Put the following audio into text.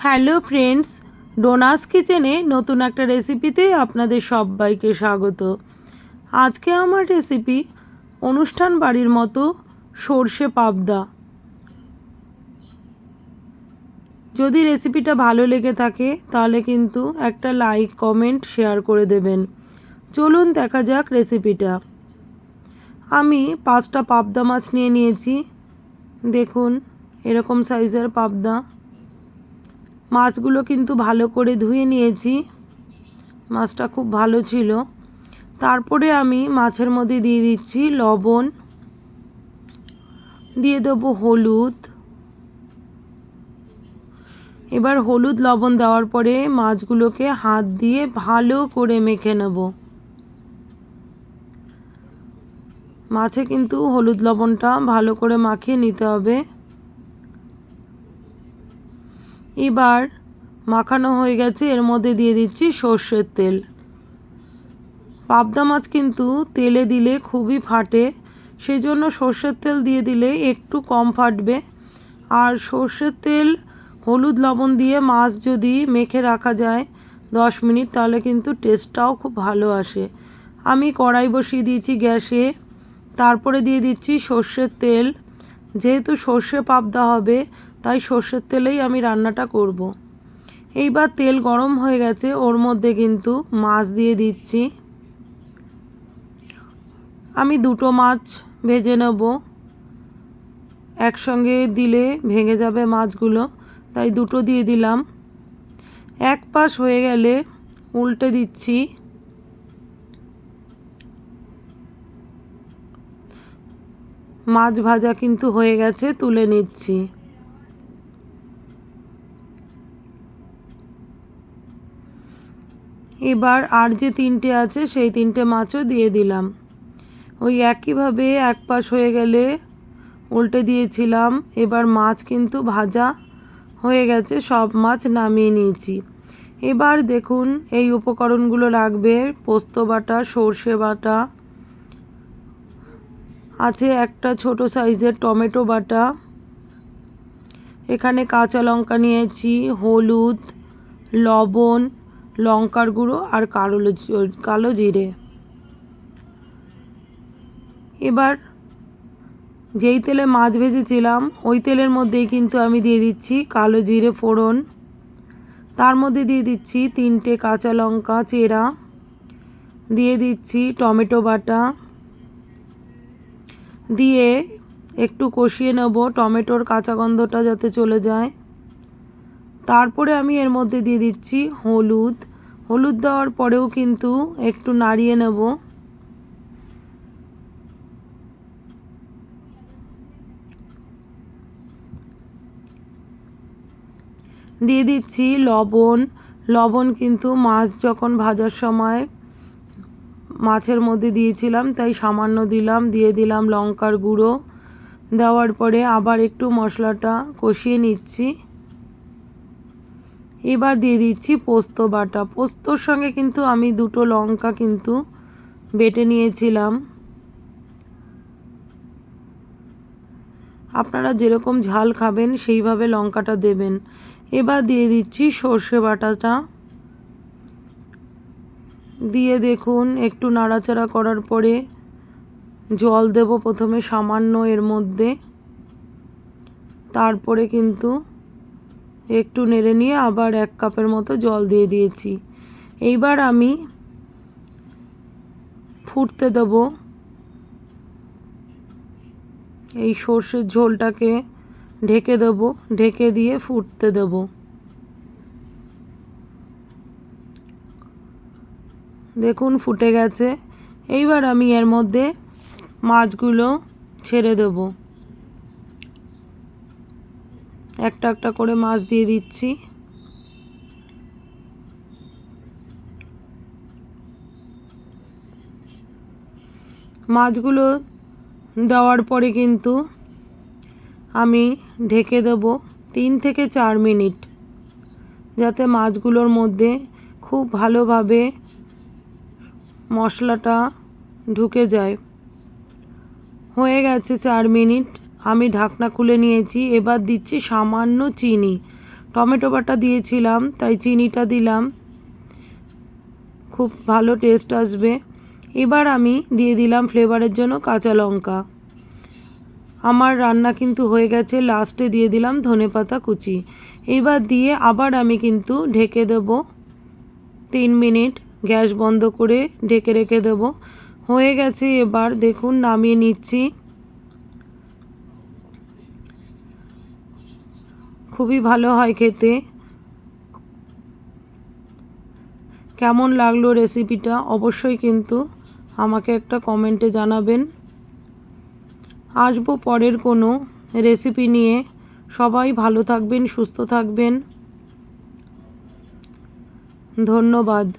Hello friends, ডোনাস কিচেনে নতুন একটা রেসিপিতে আপনাদের সবাইকে স্বাগত। আজকে আমার রেসিপি অনুষ্ঠান বাড়ির মতো সর্ষে পাবদা। যদি রেসিপিটা ভালো লেগে থাকে, তাহলে কিন্তু একটা লাইক, কমেন্ট, শেয়ার করে দেবেন। চলুন দেখা যাক রেসিপিটা। আমি পাঁচটা পাবদা মাছ নিয়ে নিয়েছি। দেখুন, এরকম সাইজের পাবদা। মাছগুলো কিন্তু ভালো করে ধুয়ে নিয়েছি। মাছটা খুব ভালো ছিল। তারপরে আমি মাছের মধ্যে দিয়ে দিচ্ছি লবণ। দিয়ে দেবো হলুদ। এবার হলুদ লবণ দেওয়ার পরে মাছগুলোকে হাত দিয়ে ভালো করে মেখে নেব। মাছে কিন্তু হলুদ লবণটা ভালো করে মাখিয়ে নিতে হবে। এবার মাখানো হয়ে গেছে, এর মধ্যে দিয়ে দিচ্ছি সর্ষের তেল। পাবদা মাছ কিন্তু তেলে দিলে খুবই ফাটে সেই জন্য সর্ষের তেল দিয়ে দিলে একটু কম ফাটবে। আর সর্ষের তেল, হলুদ লবণ দিয়ে মাছ যদি মেখে রাখা যায় দশ মিনিট, তাহলে কিন্তু টেস্টটাও খুব ভালো আসে। আমি কড়াই বসিয়ে দিয়েছি গ্যাসে, তারপরে দিয়ে দিচ্ছি সর্ষের তেল। যেহেতু সর্ষে পাবদা হবে তাই সর্ষের তেলেই আমি রান্নাটা করব। এইবার তেল গরম হয়ে গেছে, ওর মধ্যে কিন্তু মাছ দিয়ে দিচ্ছি। আমি দুটো মাছ ভেজে নেব। একসঙ্গে দিলে ভেঙে যাবে মাছগুলো, তাই দুটো দিয়ে দিলাম। এক পাশ হয়ে গেলে উল্টে দিচ্ছি। মাছ ভাজা কিন্তু হয়ে গেছে, তুলে নিচ্ছি। এবার আর যে তিনটে আছে, সেই তিনটে মাছও দিয়ে দিলাম। ওই একইভাবে এক পাশ হয়ে গেলে উল্টে দিয়েছিলাম। এবার মাছ কিন্তু ভাজা হয়ে গেছে, সব মাছ নামিয়ে নিয়েছি। এবার দেখুন, এই উপকরণগুলো লাগবে। পোস্ত বাটা, সর্ষে বাটা, আছে একটা ছোট সাইজের টমেটো বাটা। এখানে কাঁচা লঙ্কা নিয়েছি, হলুদ, লবণ লঙ্কার গুঁড়ো আর কালো কালো জিরে। এবার যেই তেলে মাছ ভেজেছিলাম, ওই তেলের মধ্যেই কিন্তু আমি দিয়ে দিচ্ছি কালো জিরে ফোড়ন। তার মধ্যে দিয়ে দিচ্ছি তিনটে কাঁচা লঙ্কা চেরা। দিয়ে দিচ্ছি টমেটো বাটা। দিয়ে একটু কষিয়ে নেব, টমেটোর কাঁচা গন্ধটা যাতে চলে যায়। তারপরে আমি এর মধ্যে দিয়ে দিচ্ছি হলুদ। হলুদ দেওয়ার পরেও কিন্তু একটু নাড়িয়ে নেব। দিয়ে দিচ্ছি লবণ। লবণ কিন্তু মাছ যখন ভাজার সময় মাছের মধ্যে দিয়েছিলাম, তাই সামান্য দিলাম, দিয়ে দিলাম লঙ্কার গুঁড়ো। দেওয়ার পরে আবার একটু মশলাটা কষিয়ে নিচ্ছি। এবার দিয়ে দিচ্ছি পোস্ত বাটা। পোস্তর সঙ্গে কিন্তু আমি দুটো লঙ্কা কিন্তু বেটে নিয়েছিলাম। আপনারা যেরকম ঝাল খাবেন, সেইভাবে লঙ্কাটা দেবেন। এবার দিয়ে দিচ্ছি সর্ষে বাটাটা। দিয়ে দেখুন, একটু নাড়াচাড়া করার পরে জল দেব প্রথমে সামান্য এর মধ্যে। তারপরে কিন্তু একটু নেড়ে নিয়ে আবার এক কাপের মতো জল দিয়ে দিয়েছি। এইবার আমি ফুটতে দেব এই সর্ষের ঝোলটাকে, ঢেকে দেব, ঢেকে দিয়ে ফুটতে দেব। দেখুন ফুটে গেছে। এইবার আমি এর মধ্যে মাছগুলো ছেড়ে দেবো। একটা একটা করে মাছ দিয়ে দিচ্ছি। মাছগুলো দেওয়ার পরে কিন্তু আমি ঢেকে দেব তিন থেকে চার মিনিট, যাতে মাছগুলোর মধ্যে খুব ভালোভাবে মশলাটা ঢুকে যায়। হয়ে গেছে চার মিনিট। আমি ঢাকনা খুলে নিয়েছি, এবার দিচ্ছি সামান্য চিনি। টমেটো বাটা দিয়েছিলাম, তাই চিনিটা দিলাম। খুব ভালো টেস্ট আসবে। এবার আমি দিয়ে দিলাম ফ্লেভারের জন্য কাঁচা লঙ্কা। আমার রান্না কিন্তু হয়ে গেছে লাস্টে দিয়ে দিলাম ধনেপাতা কুচি। এবার দিয়ে আবার আমি কিন্তু ঢেকে দেব। তিন মিনিট গ্যাস বন্ধ করে ঢেকে রেখে দেব। হয়ে গেছে এবার দেখুন, নামিয়ে নিচ্ছি। খুবই ভালো হয় খেতে। কেমন লাগল রেসিপিটা অবশ্যই কিন্তু আমাকে একটা কমেন্টে জানাবেন। আসব পরের কোনো রেসিপি নিয়ে। সবাই ভালো থাকবেন, সুস্থ থাকবেন। ধন্যবাদ।